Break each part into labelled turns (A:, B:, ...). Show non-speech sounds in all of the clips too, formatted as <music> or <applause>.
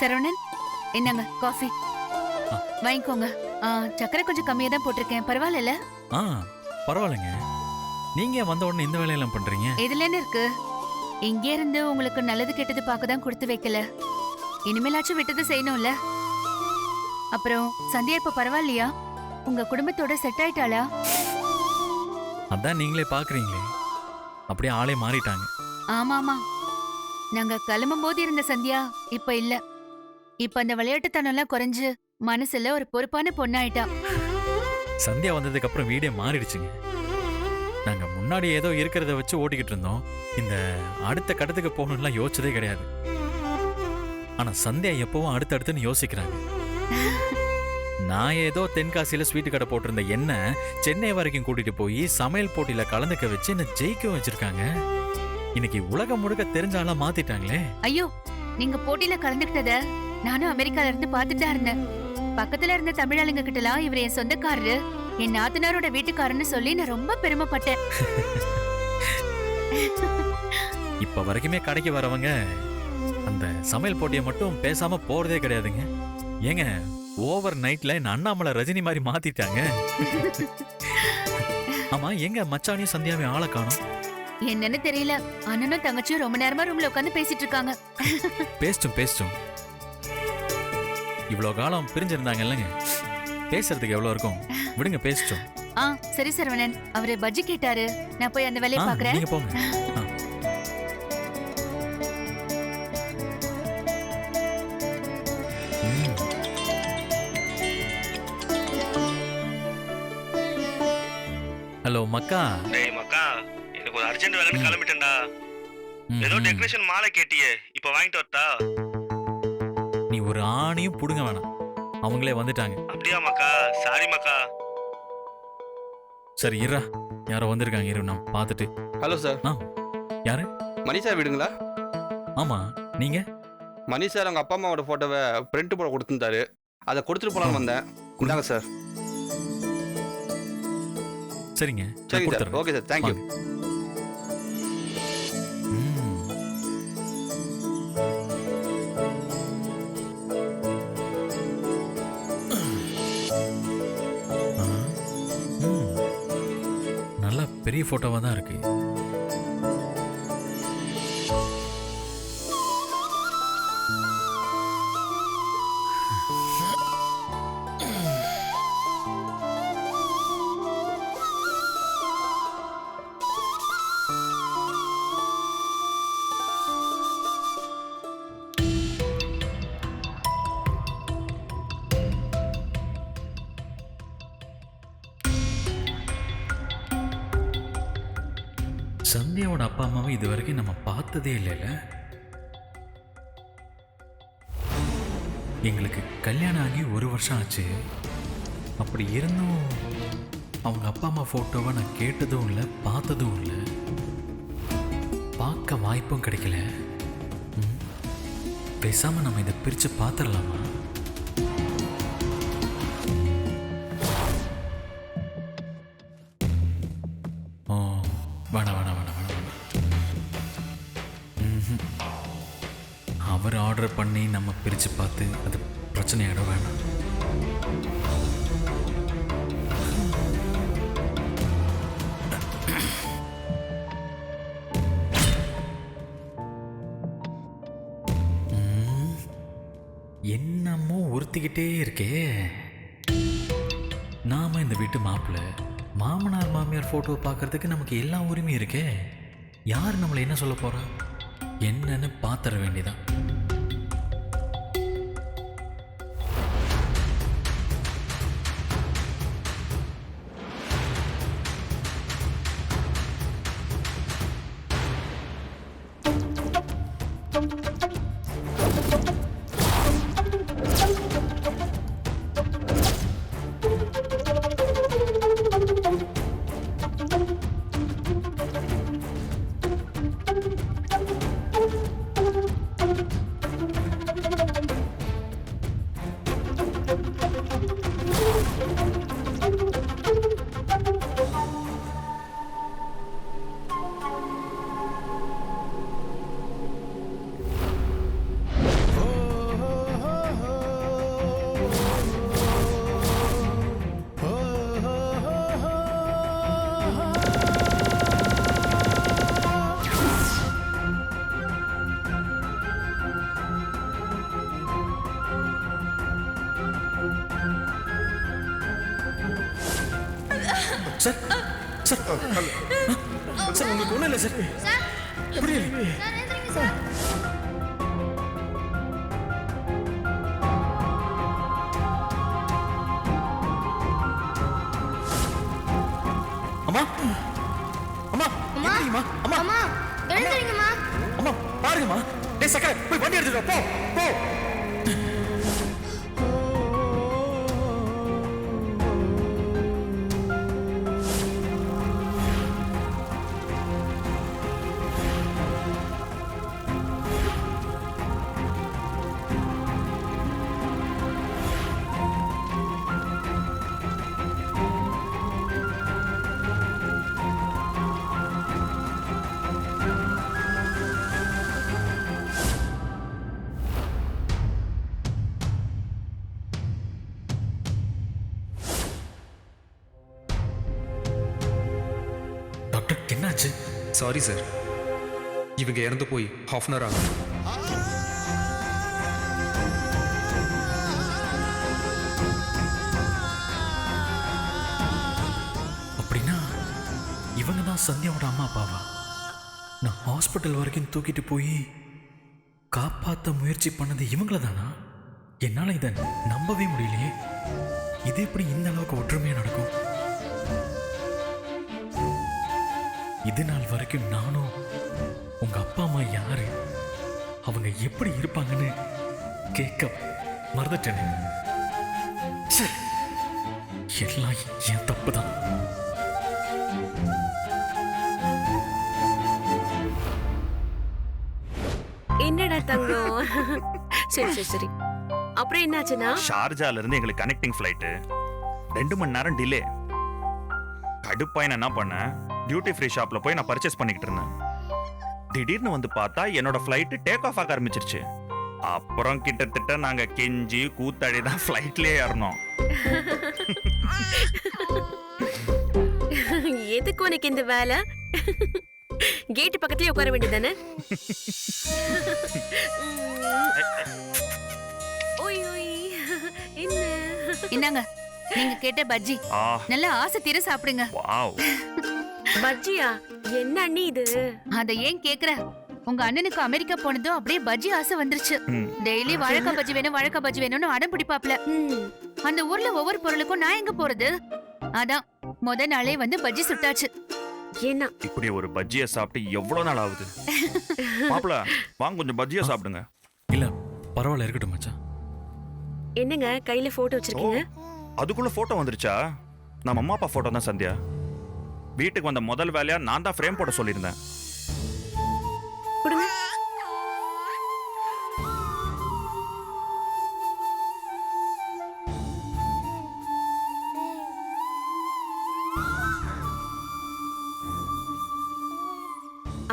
A: சரவணன் என்னங்க காஃபி. வாங்கிக்கோங்க. சக்கரை கொஞ்சம் கம்மியா தான் போட்டிருக்கேன். பரவாயில்ல
B: ஆ பரவாயில்லைங்க. நீங்க வந்த உடனே இந்த வேலையெல்லாம் பண்றீங்க?
A: இதுல என்ன இருக்கு? இங்கே இருந்து உங்களுக்கு நல்லது கெட்டது பார்க்க தான் கொடுத்து வைக்கல. இனிமேலாச்சும் விட்டது செய்யணும்ல? அப்புறம் சந்தியா இப்ப பரவாயில்லையா? உங்க குடும்பத்தோட செட் ஆயிட்டாளா?
B: அதான் நீங்களே பாக்குறீங்களே. அப்படியே ஆளே மாறிட்டாங்க.
A: ஆமா ஆமா நாங்க கிளம்பும் போது இருந்த சந்தியா இப்ப இல்ல. இப்ப அந்த விளையாட்டுத்தனம் எல்லாம் குறைஞ்சு மனசுல ஒரு பொறுப்பான பொண்ணாயிட்டா.
B: சந்தியா வந்ததுக்கு அப்புறம் வீடே மாறிடுச்சுங்க. நாங்க முன்னாடி ஏதோ இருக்கிறத வச்சு ஓட்டிக்கிட்டு இருந்தோம். இந்த அடுத்த கட்டத்துக்கு போகணும்லாம் யோசிச்சதே கிடையாது. ஆனா சந்தியா எப்பவும் அடுத்தடுத்துன்னு யோசிக்கிறாங்க. நான் ஏதோ தென்காசியில ஸ்வீட்டு கடை போட்டிருந்த என்ன சென்னை வரைக்கும் கூட்டிட்டு போய் சமையல் போட்டியில கலந்துக்க வச்சு என்ன ஜெயிக்க வச்சிருக்காங்க. இன்னைக்கு உலகம் முழுக்க தெரிஞ்சாலாம் மாத்திட்டாங்களே.
A: ஐயோ நீங்க போட்டியில கலந்துக்கிட்டத நானும் அமெரிக்கால இருந்து பார்த்துட்டு தான் இருந்தேன். பக்கத்துல இருந்த தமிழாளுங்க கிட்டலாம் இவர் என் சொந்தக்காரரு என் நாத்தனாரோட வீட்டுக்காரன்னு சொல்லி நான் ரொம்ப பெருமைப்பட்டேன். <laughs>
B: இப்ப வரைக்குமே கடைக்கு வரவங்க அந்த சமையல் போட்டியை மட்டும் பேசாம போறதே கிடையாதுங்க. ஏங்க ஓவர் நைட்ல என்ன அண்ணாமலை ரஜினி மாதிரி மாத்திட்டாங்க? <laughs> ஆமா எங்க மச்சானியும் சந்தியாவையும் ஆளை காணும்?
A: என்னன்னு தெரியல. அண்ணனும் தங்கச்சியும் ரொம்ப நேரமா ரூம்ல உட்காந்து பேசிட்டு இருக்காங்க.
B: பேசிட்டும் பேசிட்டும் இவ்வளோ காலம் பிரிஞ்சிருந்தாங்க இல்லைங்க? பேசுறதுக்கு எவ்வளோ இருக்கும்? விடுங்க பேசிட்டோம்.
A: ஆ சரி சரவணன். அவரு பஜ்ஜி கேட்டாரு. நான் போய் அந்த வேலையை பாக்குறேன்.
B: நீங்க போங்க. ஆ. ம். ஹலோ மக்கா.
C: டேய் மக்கா. எனக்கு ஒரு அர்ஜென்ட் வேலைன்னு கிளம்பிட்டேன்டா.
B: ம்,
C: ஏதோ
B: ம்.
C: டெக்கரேஷன் மாலை கேட்டியே. இப்போ வாங்கிட்டு வரட்டா?
B: நீ ஒரு ஆணியும் புடுங்க வேணாம். அவங்களே வந்துட்டாங்க.
C: அப்படியா மக்கா சாரி மக்கா
B: சரி இருடா. யாரோ வந்திருக்காங்க இரு நான் பார்த்துட்டு.
D: Hello sir.
B: ஆ யாரு?
D: மணி சார் வீடுங்களா?
B: ஆமா நீங்க?
D: மணி சார் அவங்க அப்பா அம்மாவோட ஃபோட்டோவை பிரிண்ட் போட கொடுத்துருந்தாரு. அதை கொடுத்துட்டு போலான்னு வந்தேன். இந்தாங்க சார்.
B: சரிங்க
D: சரிங்க சார். Okay sir. தேங்க்யூ
B: பெரிய ஃபோட்டோவாக தான் இருக்குது சந்தியாவோட அப்பா அம்மாவை இது வரைக்கும் நம்ம பார்த்ததே இல்லைல்ல. எங்களுக்கு கல்யாணம் ஆகி ஒரு வருஷம் ஆச்சு. அப்படி இருந்தும் அவங்க அப்பா அம்மா ஃபோட்டோவை நான் கேட்டதும் இல்லை பார்த்ததும் இல்லை. பார்க்க வாய்ப்பும் கிடைக்கல. ம். நம்ம இதை பிரித்து பார்த்துடலாமா? பிரித்து பார்த்து அது பிரச்சனையாட வேணாம். என்னமோ உறுத்திக்கிட்டே இருக்கே. நாம இந்த வீட்டு மாப்பிள்ளை மாமனார் மாமியார் ஃபோட்டோ பார்க்கறதுக்கு நமக்கு எல்லா உரிமையும் இருக்கே. யார் நம்மளை என்ன சொல்ல போறா? என்னன்னு பார்த்துட வேண்டியதான் சார் சார். சார் உங்களுக்கு ஒன்றும் இல்லை சார். புரியல.
E: சாரி சார் இவங்க இறந்து போய் ஹாஃப் அன் அவர் ஆகும்.
B: அப்படின்னா இவங்க தான் சந்தியாவோட அம்மா அப்பாவா? நான் ஹாஸ்பிட்டல் வரைக்கும் தூக்கிட்டு போய் காப்பாற்ற முயற்சி பண்ணது இவங்கள தானா? என்னால் இதை நம்பவே முடியலையே. இது எப்படி இந்த அளவுக்கு ஒற்றுமையாக நடக்கும்? இது நாள் வரைக்கும் நானும் உங்க அப்பா அம்மா யாரு? அவங்க எப்படி இருப்பாங்கன்னு கேட்க மறந்துட்டேனே. எல்லாம் என் தப்பு தான்
F: என்னடா தங்கம்? சரி சரி சரி. அப்புறம் என்னாச்சுன்னா?
G: ஷார்ஜால இருந்து எங்களுக்கு கனெக்டிங் ஃப்ளைட்டு ரெண்டு மணி நேரம் டிலே கடுப்பாய் நான் என்ன பண்ணேன் டியூட்டி ஃப்ரீ ஷாப்ல போய் நான் பர்ச்சேஸ் பண்ணிக்கிட்டு இருந்தேன். திடீர்னு வந்து பார்த்தா என்னோட ஃப்ளைட்டு டேக் ஆஃப் ஆக ஆரம்பிச்சிருச்சு. அப்புறம் கிட்டத்தட்ட நாங்க கெஞ்சி கூத்தாடி தான் ஃப்ளைட்லயே ஏறணும். <laughs>
F: எதுக்கு உனக்கு இந்த வேலை? கேட் பக்கத்துலயே உட்கார வேண்டியதானே <laughs> ஓய் ஓய். என்ன?
A: இந்தாங்க நீங்க கேட்ட பஜ்ஜி.
G: ஆ.
A: நல்ல ஆசை தீர சாப்பிடுங்க.
G: வாவ்.
F: பஜ்ஜியா என்ன அண்ணி இது?
A: அத ஏன் கேக்குற? உங்க அண்ணனுக்கு அமெரிக்கா போனதும் அப்படியே பஜ்ஜி ஆசை வந்துருச்சு. டெய்லி வாழைக்காய் பஜ்ஜி வேணும் வாழைக்காய் பஜ்ஜி வேணும்னு அடம் பிடிப்பாப்ல. அந்த ஊர்ல ஒவ்வொரு பொருளுக்கும் நான் எங்க போறது? அதான் முத நாளே வந்து பஜ்ஜி சுட்டாச்சு.
F: என்ன?
G: இப்படி ஒரு பஜ்ஜியை சாப்பிட்டு எவ்வளவு நாள் ஆகுது? <laughs> மாப்பிள வாங்க கொஞ்சம் பஜ்ஜியை சாப்பிடுங்க.
B: இல்ல பரவாயில்ல இருக்கட்டும் மச்சான்.
F: என்னங்க கையில போட்டோ வச்சிருக்கீங்க?
G: அதுக்குள்ள போட்டோ வந்துருச்சா? நம்ம அம்மா அப்பா போட்டோ தான் சந்தியா? வீட்டுக்கு வந்த முதல் வேலையா நான் தான் ஃப்ரேம் போட சொல்லியிருந்தேன்.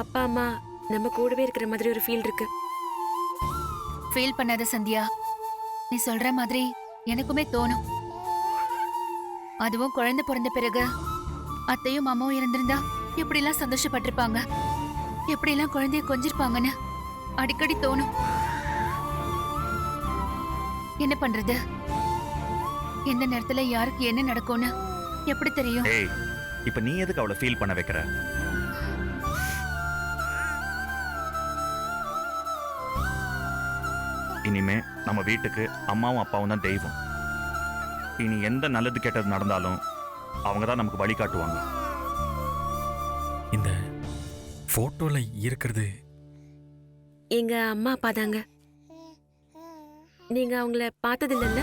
F: அப்பா அம்மா நம்ம கூடவே இருக்கிற மாதிரி ஒரு ஃபீல் இருக்கு.
A: ஃபீல் பண்ணாத சந்தியா. நீ சொல்ற மாதிரி எனக்குமே தோணும். அதுவும் குழந்தை பிறந்த பிறகு. அத்தையும் மாமாவும் இருந்திருந்தா எப்படிலாம் சந்தோஷப்பட்டிருப்பாங்க. எப்படி எல்லாம் குழந்தைய கொஞ்சிருப்பாங்கன்னு அடிக்கடி தோணும். என்ன பண்றது? எந்த நேரத்துல யாருக்கு என்ன நடக்கும்னு எப்படி தெரியும்?
G: ஏய் இப்ப நீ எதுக்கு அவளை ஃபீல் பண்ண வைக்கிற? இனிமே நம்ம வீட்டுக்கு அம்மாவும் அப்பாவும் தான் தெய்வம். இனி எந்த நல்லது கெட்டது நடந்தாலும் அவங்க தான் நமக்கு வழிகாட்டுவாங்க
B: இந்த போட்டோல இருக்கிறது
F: எங்க அம்மா அப்பா தாங்க. நீங்க அவங்கள பார்த்தது இல்லைல்ல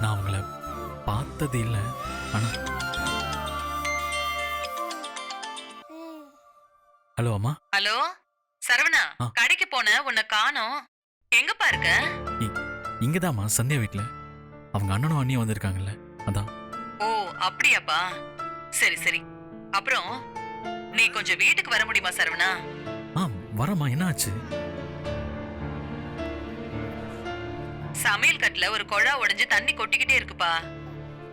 B: நான் அவங்கள பார்த்தது இல்லை
H: போன உன்னை காணோம். எங்கப்பா இருக்க?
B: இங்கதாம்மா சந்தியா வீட்ல. அவங்க அண்ணனும் அண்ணியும் வந்திருக்காங்கல்ல அதான்.
H: ஓ அப்படியாப்பா. சரி சரி. அப்புறம் நீ கொஞ்சம் வீட்டுக்கு வர முடியுமா சரவணா?
B: ஆ வரம்மா என்னாச்சு?
H: சமையல் கட்டுல ஒரு குழா உடைஞ்சு தண்ணி கொட்டிக்கிட்டே இருக்குப்பா.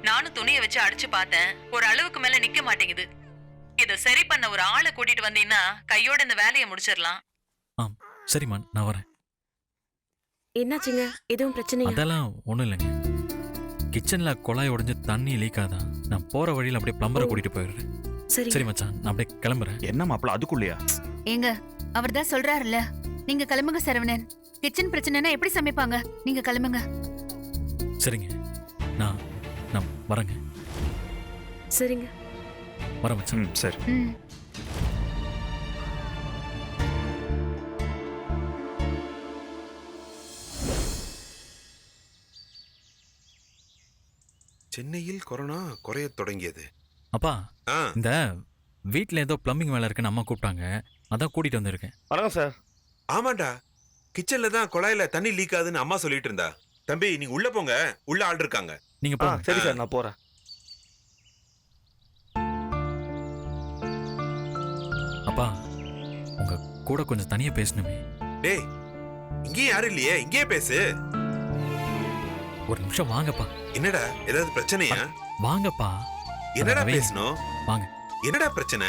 H: நானும் துணியை வச்சு அடிச்சு பார்த்தேன். ஒரு அளவுக்கு மேல நிக்க மாட்டேங்குது. இத சரி பண்ண ஒரு ஆளை கூட்டிட்டு வந்தீங்கன்னா கையோட இந்த வேலையை முடிச்சிடலாம்.
B: சரிம்மா நான் வரேன்.
F: என்னாச்சுங்க? எதுவும் பிரச்சனையா?
B: அதெல்லாம் ஒன்றும் இல்லைங்க. கிச்சனில் குழாய் உடைஞ்சு தண்ணி லீக் ஆதான் நான் போகிற வழியில் அப்படியே ப்ளம்பரை கூட்டிகிட்டு போயிடுறேன்.
F: சரி
B: சரி மச்சான் நான் அப்படியே கிளம்புறேன்.
G: என்ன மாப்பிள அதுக்குள்ளயா?
A: ஏங்க அவர் தான் சொல்றாருல்ல. நீங்க கிளம்புங்க சரவணன். கிச்சன் பிரச்சனைனா எப்படி சமைப்பாங்க? நீங்க கிளம்புங்க.
B: சரிங்க. நான் நான் வரேங்க.
F: சரிங்க.
B: வரேன் மச்சான்.
G: ம் சரி.
A: ம்.
I: சென்னையில் கொரோனா குறையத் தொடங்கியது.
B: அப்பா
I: ஆ.
B: இந்த வீட்டில் ஏதோ ப்ளம்பிங் வேலை இருக்குன்னு அம்மா கூப்பிட்டாங்க. அதான் கூட்டிகிட்டு வந்திருக்கேன்.
C: வணக்கம் சார்.
I: ஆமாண்டா. கிச்சன்ல தான் குழாயில தண்ணி லீக் ஆகுதுன்னு அம்மா சொல்லிட்டு இருந்தா. தம்பி நீங்க உள்ள போங்க. உள்ள ஆள் இருக்காங்க.
B: நீங்கள்
C: ஆ
B: போங்க
C: சரி சார் நான் போறேன்.
B: அப்பா உங்கள் கூட கொஞ்சம் தனியாக பேசணுமே.
I: டேய் இங்கேயும் யாரும் இல்லையே. இங்கேயே பேசு.
B: ஒரு நிமிஷம் வாங்கப்பா.
I: என்னடா ஏதாவது பிரச்சனையா?
B: வாங்கப்பா.
I: என்னடா. பேசணும்?
B: வாங்க.
I: என்னடா பிரச்சனை?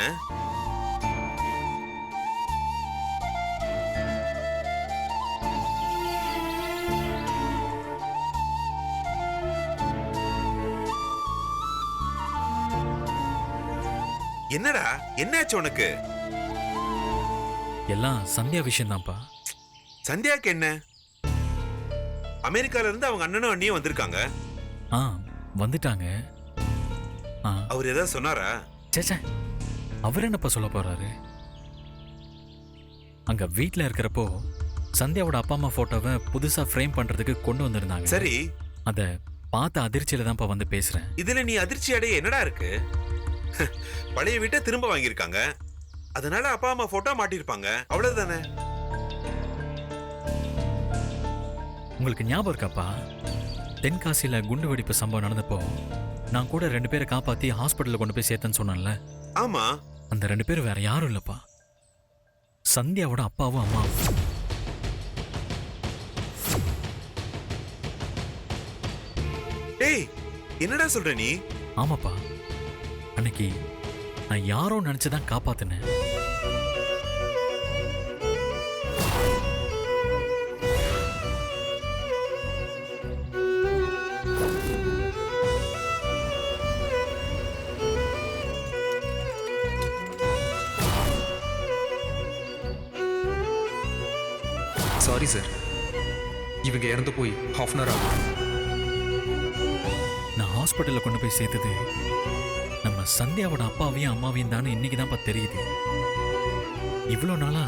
I: என்னடா என்னாச்சு உனக்கு?
B: எல்லாம் சந்தியா விஷயம்தான்ப்பா.
I: சந்தியாக்கு என்ன? அமெரிக்கால இருந்து அவங்க அண்ணனும் அண்ணியும் வந்திருக்காங்க.
B: ஆ வந்துட்டாங்க. ஆ.
I: அவர் ஏதாவது சொன்னாரா?
B: சேச்சே அவர் என்னப்பா சொல்ல போறாரு? அங்க வீட்ல இருக்கிறப்போ சந்தியாவோட அப்பா அம்மா போட்டோவை புதுசா ஃப்ரேம் பண்றதுக்கு கொண்டு வந்திருந்தாங்க.
I: சரி.
B: அத பார்த்த அதிர்ச்சியில தான்ப்பா வந்து பேசுறேன்.
I: இதுல நீ அதிர்ச்சி அடைய என்னடா இருக்கு? பழைய வீட்டை திரும்ப வாங்கியிருக்காங்க. அதனால அப்பா அம்மா போட்டோ மாட்டிருப்பாங்க அவ்வளவுதானே?
B: உங்களுக்கு ஞாபகம் இருக்காப்பா? தென்காசியில குண்டு வெடிப்பு சம்பவம் நடந்தப்போ நான் கூட ரெண்டு பேரை காப்பாத்தி ஹாஸ்பிட்டல்ல கொண்டு போய் சேர்த்தேன்னு சொன்னேன்ல.
I: ஆமா.
B: அந்த ரெண்டு பேரும் வேற யாரும் இல்லப்பா. சந்தியாவோட அப்பாவும் அம்மாவும்.
I: டேய் என்னடா சொல்ற நீ?
B: ஆமாப்பா. அன்னைக்கு நான் யாரோ நினைச்சுதான் காப்பாத்தினேன்.
E: போய் ஹாஃப் அன் அவர் ஆகும்.
B: நான் ஹாஸ்பிட்டலில் கொண்டு போய் சேர்த்தது நம்ம சந்தியாவோட அப்பாவையும் அம்மாவையும் தானே இன்னைக்கு தான்ப்பா தெரியுது. இவ்வளோ நாளா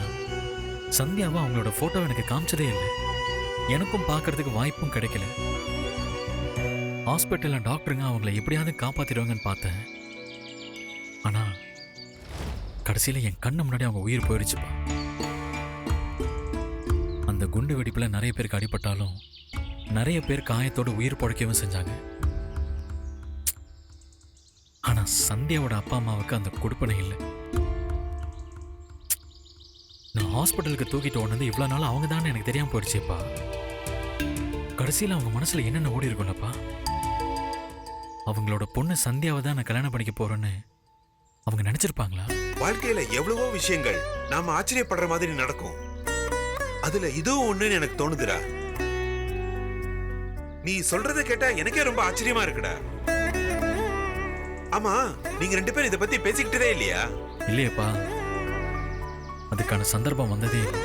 B: சந்தியாவை அவங்களோட ஃபோட்டோ எனக்கு காமிச்சதே இல்லை. எனக்கும் பார்க்கறதுக்கு வாய்ப்பும் கிடைக்கல. ஹாஸ்பிட்டலில் டாக்டருங்க அவங்கள எப்படியாவது காப்பாற்றிடுவாங்கன்னு பார்த்தேன். ஆனா கடைசியில என் கண்ணு முன்னாடி அவங்க உயிர் போயிடுச்சுப்பா அந்த குண்டு வெடிப்புல நிறைய பேருக்கு அடிபட்டாலும் நிறைய பேர் காயத்தோட உயிர் பிழைக்கவும் செஞ்சாங்க. ஆனால் சந்தியாவோட அப்பா அம்மாவுக்கு அந்த கொடுப்பனை இல்லை. நான் ஹாஸ்பிட்டலுக்கு தூக்கிட்டு ஓடுனது இவ்வளோ நாள் அவங்க தானே எனக்கு தெரியாம போயிடுச்சேப்பா. கடைசியில் அவங்க மனசில் என்னென்ன ஓடி இருக்கும்லப்பா? அவங்களோட பொண்ணு சந்தியாவை தான் நான் கல்யாணம் பண்ணிக்க போகிறேன்னு அவங்க நினச்சிருப்பாங்களா?
I: வாழ்க்கையில் எவ்வளவோ விஷயங்கள் நாம ஆச்சரியப்படுற மாதிரி நடக்கும். அதில் இதுவும் ஒன்றுன்னு எனக்கு தோணுதுடா. நீ சொல்றத கேட்டா எனக்கே ரொம்ப ஆச்சரியமா இருக்குடா. ஆமா நீங்க ரெண்டு பேரும் இத பத்தி பேசிக்கிட்டதே இல்லையா?
B: இல்லையேப்பா. அதுக்கான சந்தர்ப்பம் வந்ததே இல்லை.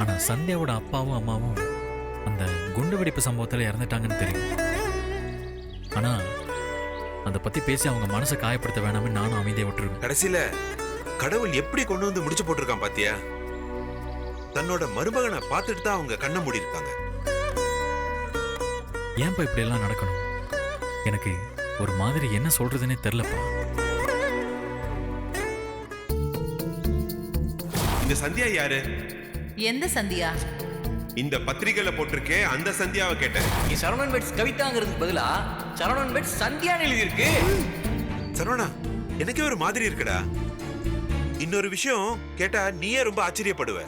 B: ஆனா சந்தியாவோட அப்பாவும் அம்மாவும் அந்த குண்டு வெடிப்பு சம்பவத்தில் இறந்துட்டாங்கன்னு தெரியும். ஆனா அதை பத்தி பேசி அவங்க மனசை காயப்படுத்த வேணாம்னு நானும் அமைதியை விட்டுருவேன்.
I: கடைசியில கடவுள் எப்படி கொண்டு வந்து முடிச்சு போட்டிருக்கான் பாத்தியா? தன்னோட மருமகனை பார்த்துட்டு தான் அவங்க கண்ணை மூடி இருக்காங்க
B: ஏன்பா இப்படி எல்லாம் நடக்கணும்? எனக்கு ஒரு மாதிரி என்ன சொல்றதுன்னே தெரிலப்பா.
I: இந்த சந்தியா யாரு?
H: எந்த சந்தியா?
I: இந்த பத்திரிகையில போட்டிருக்கே அந்த சந்தியாவை கேட்டேன்.
J: நீ சரவணன் பெட்ஸ் கவிதாங்கிறதுக்கு பதிலா சரவணன் பெட்ஸ் சந்தியான்னு எழுதியிருக்கு?
I: சரவணா எனக்கே ஒரு மாதிரி இருக்குடா. இன்னொரு விஷயம் கேட்டா நீயே ரொம்ப ஆச்சரியப்படுவ.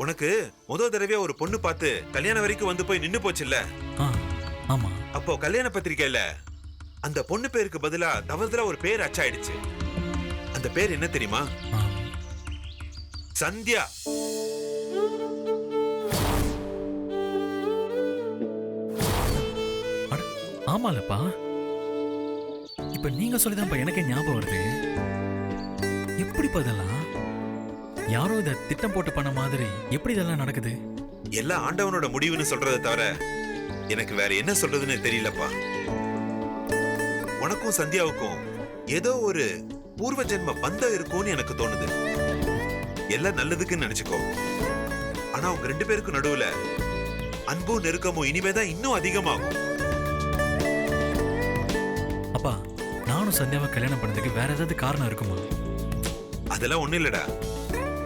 I: உனக்கு முத தடவையா ஒரு பொண்ணு பார்த்து கல்யாணம் வரைக்கும் வந்து போய் நின்னு போச்சுல்ல?
B: ஆ ஆமா.
I: அப்போ கல்யாண பத்திரிக்கையில அந்த பொண்ணு பேருக்கு பதிலா தவறுதலா ஒரு பேர் அச்சாயிடுச்சு. அந்த பேர் என்ன தெரியுமா?
B: ஆ,
I: சந்தியா.
B: அட ஆமாலப்பா. இப்ப நீங்க சொல்லிதான்ப்பா எனக்கே ஞாபகம் வருது. எப்படிப்பா இதெல்லாம்? யாரோ இதை திட்டம் போட்டு பண்ண மாதிரி எப்படி இதெல்லாம் நடக்குது?
I: எல்லாம் ஆண்டவனோட முடிவுன்னு சொல்றதை தவிர எனக்கு வேற என்ன சொல்றதுன்னு தெரியலப்பா. உனக்கும் சந்தியாவுக்கும் ஏதோ ஒரு பூர்வ ஜென்ம பந்தம் இருக்கும்னு எனக்கு தோணுது. எல்லாம் நல்லதுக்குன்னு நினைச்சுக்கோ. ஆனா உங்க ரெண்டு பேருக்கும் நடுவுல அன்பும் நெருக்கமும் இனிமேதான் இன்னும் அதிகமாகும்.
B: அப்பா நானும் சந்தியாவை கல்யாணம் பண்ணதுக்கு வேற ஏதாவது காரணம் இருக்குமா?
I: அதெல்லாம் ஒண்ணு இல்லடா.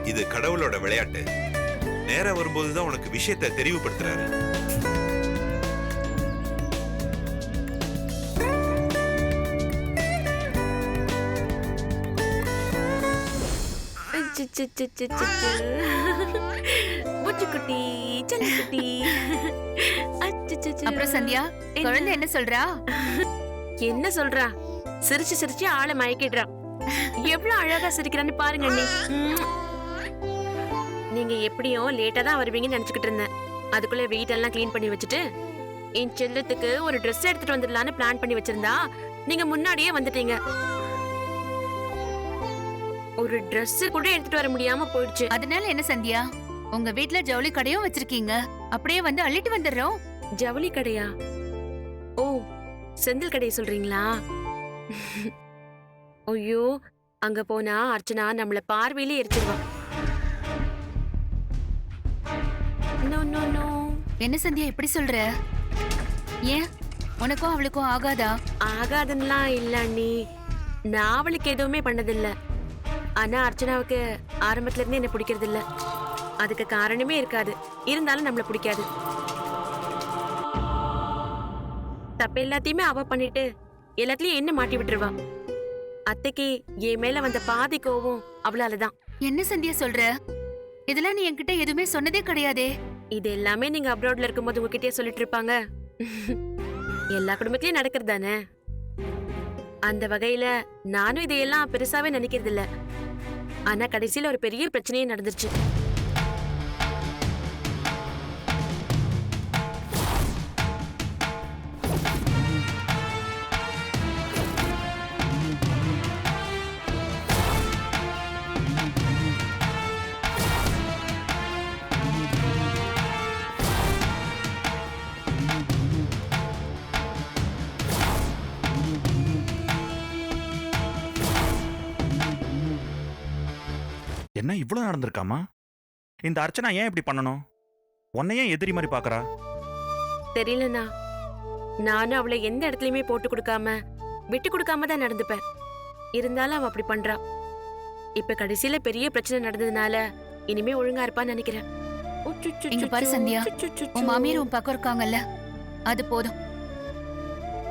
I: இது கடவுளோட விளையாட்டு. நேரம் வரும்போதுதான் உனக்கு விஷயத்தை தெரிவுபடுத்துறாரு.
F: பூச்சிக்குட்டி செல்லக்குட்டி. அச்சச்சச்சோ.
A: அப்புறம் சந்தியா
F: என்ன?
A: குழந்தை என்ன சொல்றா?
F: என்ன சொல்றா? சிரிச்சு சிரிச்சு ஆளை மயக்கிடுறா. எவ்வளவு அழகா சிரிக்கிறான்னு பாருங்க அண்ணி. உம். நீங்க எப்படியும் லேட்டா தான் வருவீங்கன்னு நினைச்சுக்கிட்டு இருந்தேன். அதுக்குள்ள வீட்டெல்லாம் க்ளீன் பண்ணி வச்சுட்டு என் செல்லத்துக்கு ஒரு Dress எடுத்துட்டு வந்துடலான்னு பிளான் பண்ணி வச்சிருந்தா நீங்க முன்னாடியே வந்துட்டீங்க. ஒரு Dress கூட எடுத்துட்டு வர முடியாம போயிடுச்சு.
A: அதனால என்ன சந்தியா? உங்க வீட்ல ஜவுளி கடையும் வச்சிருக்கீங்க. அப்படியே வந்து அள்ளிட்டு வந்துடுறோம்.
F: ஜவுளி கடையா? ஓ செந்தில் கடையை சொல்றீங்களா? ஐயோ அங்க போனா அர்ச்சனா நம்மள பார்வையிலே எரிச்சிருவா
A: என்ன சந்தியா இப்படி சொல்ற? ஏன்? உனக்கும் அவளுக்கும் ஆகாதா?
F: ஆகாதுன்னெலாம் இல்ல அண்ணி. நான் அவளுக்கு எதுவுமே பண்ணதில்ல. ஆனா அர்ச்சனாவுக்கு ஆரம்பத்துல இருந்து என்ன பிடிக்கிறது இல்ல அதுக்கு காரணமே இருக்காது. இருந்தாலும் நம்மள பிடிக்காது. தப்பு எல்லாத்தையுமே அவ பண்ணிட்டு எல்லாத்துலயும் என்ன மாட்டி விட்டுருவா? அத்தைக்கு என் மேல வந்த பாதி கோவம் அவளாலதான்.
A: என்ன சந்தியா சொல்ற? இதெல்லாம் நீ என்கிட்ட எதுவுமே சொன்னதே கிடையாதே.
F: இது எல்லாமே நீங்க அப்ராட்ல இருக்கும்போது உங்ககிட்டயே சொல்லிட்டு இருப்பாங்க. <laughs> எல்லா குடும்பத்திலயும் நடக்கிறது தானே? அந்த வகையில நானும் இதையெல்லாம் பெருசாவே நினைக்கிறது இல்ல ஆனா கடைசியில ஒரு பெரிய பிரச்சனையே நடந்துருச்சு.
G: என்ன இவ்வளவு நடந்திருக்காமா? இந்த அர்ச்சனா ஏன் இப்படி பண்ணணும்? உன்னை ஏன் எதிரி மாதிரி பாக்குறா
F: தெரியலண்ணா. நானும் அவளை எந்த இடத்துலயுமே போட்டு கொடுக்காம விட்டு கொடுக்காம தான் நடந்துப்பேன். இருந்தாலும் அவ அப்படி பண்றா. இப்ப கடைசியில பெரிய பிரச்சனை நடந்ததுனால இனிமே ஒழுங்கா இருப்பான்னு நினைக்கிறேன்.
A: இங்க பாரு சந்தியா, உன் மாமியார் உன் பக்கம் இருக்காங்கல்ல. அது போதும்.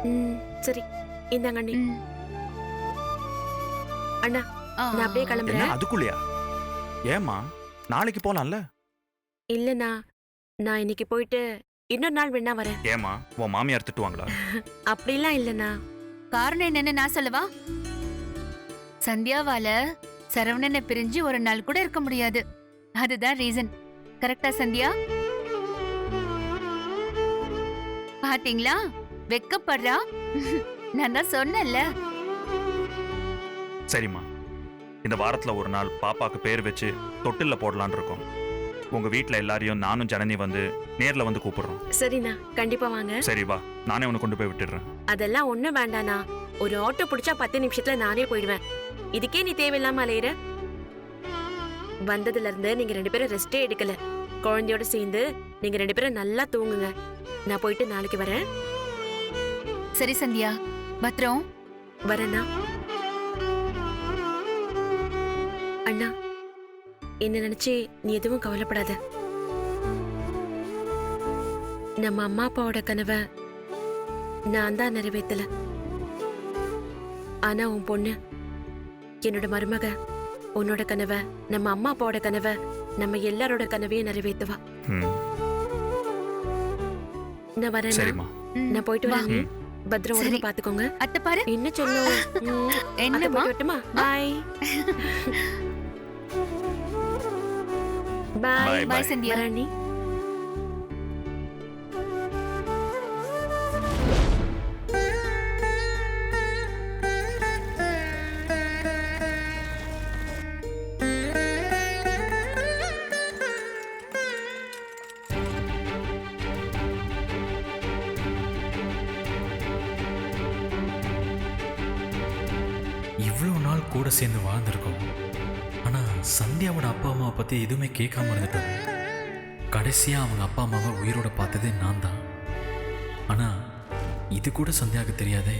F: ம், சரி. இந்தாங்க அண்ணி.
A: ம்.
F: அண்ணா,
A: ஆ.
F: நான் அப்படியே
G: என்ன
F: கிளம்புறேன்.
G: அதுக்குள்ளயா? ஏமா நாளைக்கு போலாம்ல?
F: இல்லண்ணா நான் இன்னைக்கு போயிட்டு இன்னொரு நாள் வேணா வரேன்.
G: ஏமா உன் மாமியார் திட்டுவாங்களா? <laughs>
F: அப்படிலாம் இல்லண்ணா
A: காரணம் என்னன்னு நான் சொல்லவா? சந்தியாவால சரவணனை பிரிஞ்சு ஒரு நாள் கூட இருக்க முடியாது. அதுதான் ரீசன் கரெக்டா சந்தியா? பாத்தீங்களா? வெக்கப்படுறா? <laughs> நான் தான் சொன்னேன்ல.
G: சரிம்மா. இந்த வாரத்துல ஒரு நாள் பாப்பாக்கு பேர் வச்சு தொட்டில்ல போடலான்னு இருக்கோம். உங்க வீட்ல எல்லாரையும் நானும் ஜனனி வந்து நேர்ல வந்து கூப்பிடுறோம்.
F: சரிண்ணா கண்டிப்பா வாங்க.
G: சரி வா. நானே உன்னை கொண்டு போய் விட்டுடுறேன்.
F: அதெல்லாம் ஒண்ணும் வேண்டாண்ணா. ஒரு ஆட்டோ பிடிச்சா பத்து நிமிஷத்துல நானே போயிடுவேன். இதுக்கே நீ தேவையில்லாம அலையிற? வந்ததுல இருந்து நீங்க ரெண்டு பேரும் ரெஸ்டே எடுக்கல. குழந்தையோட சேர்ந்து நீங்க ரெண்டு பேரும் நல்லா தூங்குங்க. நான் போயிட்டு நாளைக்கு வரேன்.
A: சரி சந்தியா. பத்ரம்
F: வரேண்ணா. என்ன நினைச்சு நீ எதுவும் கவலைப்படாத. நம்ம அம்மா அப்பாவோட கனவை நான் தான் நிறைவேத்தல. ஆனா உன் பொண்ணு என்னோட மருமக உன்னோட கனவை நம்ம அம்மா அப்பாவோட கனவை நம்ம எல்லாரோட கனவையும் நிறைவேத்துவா.
G: ம்,
F: நான் வரேன். நான் போயிட்டு. வரேன். பத்திரம் பாத்துக்கோங்க.
A: அத்தை பாரு.
F: என்ன சொல்லும் <laughs> ம், அத்தை
A: என்னம்மா
F: போயிட்டு வரட்டுமா? பாய் <laughs> பாய்
G: Bye,
A: பாய் சந்தியா
F: ராணி
B: இவ்வளோ நாள் கூட சேர்ந்து வாழ்ந்திருக்கோம். ஆனால் சந்தியாவோட அப்பா அம்மாவை பற்றி எதுவுமே கேட்காம இருந்துட்டாங்க கடைசியாக அவங்க அப்பா அம்மாவை உயிரோட பார்த்ததே நான் தான் ஆனால் இது கூட சந்தியாவுக்கு தெரியாதே